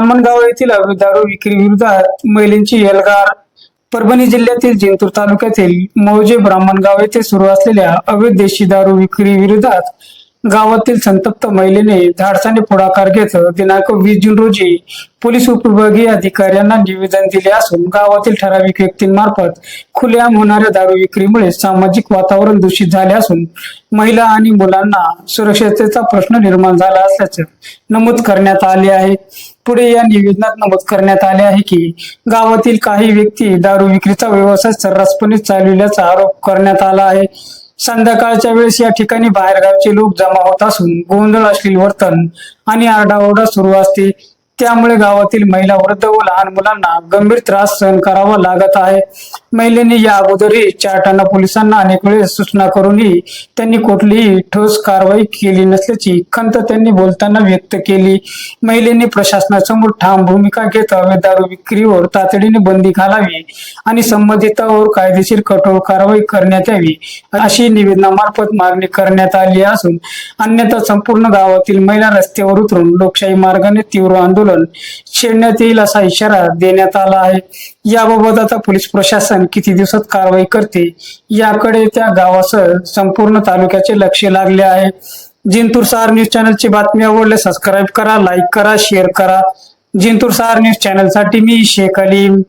ब्राह्मणगाव अवैध दारू विक्री विरोधात महिलांची एल्गार. परभणी जिल्ह्यातील जिंतूर तालुक्यातील मौजे ब्राह्मणगाव येथे सुरू असलेल्या अवैध देशी दारू विक्री विरोधात गावातील संतप्त महिलेने धाडसाने पुढाकार घेत दिनांक वीस जून रोजी पोलीस उपविभागीय अधिकाऱ्यांना निवेदन दिले असून गावातील ठराविक व्यक्तींमार्फत खुलेआम होणाऱ्या दारू विक्रीमुळे सामाजिक वातावरण दूषित झाले असून महिला आणि मुलांना सुरक्षतेचा प्रश्न निर्माण झाला असल्याचं नमूद करण्यात आले आहे. पुढे या निवेदनात नमूद करण्यात आले आहे की गावातील काही व्यक्ती दारू विक्रीचा व्यवसाय सर्रासपणे चालविल्याचा आरोप करण्यात आला आहे. संध्याकाळच्या वेळेस या ठिकाणी बाहेरगावचे लोक जमा होत असून गोंधळ असलेले वर्तन आणि आरडाओरडा सुरू असते. त्यामुळे गावातील महिला वृद्ध व लहान मुलांना गंभीर त्रास सहन करावा लागत आहे. महिलेने या अगोदरही चारटाणा पोलिसांना अनेक वेळेस सूचना करूनही त्यांनी कुठलीही ठोस कारवाई केली नसल्याची खंत त्यांनी बोलताना व्यक्त केली. महिलेने प्रशासनासमोर ठाम भूमिका घेत अवैध दारू विक्रीवर तातडीने बंदी घालावी आणि संबंधितांवर कायदेशीर कठोर कारवाई करण्यात यावी अशी निवेदनामार्फत मागणी करण्यात आली असून अन्यथा संपूर्ण गावातील महिला रस्त्यावर उतरून लोकशाही मार्गाने तीव्र आंदोलन छेडण्यात येईल असा इशारा देण्यात आला आहे. याबाबत आता पोलीस प्रशासन किती दिवसात कारवाई करते याकडे त्या गावासह संपूर्ण तालुक्याचे लक्ष लागले आहे. जिंतूर सहार न्यूज चॅनलची बातमी आवडले सबस्क्राईब करा लाईक करा शेअर करा. जिंतूर सहार न्यूज चॅनलसाठी मी शेख अलीम.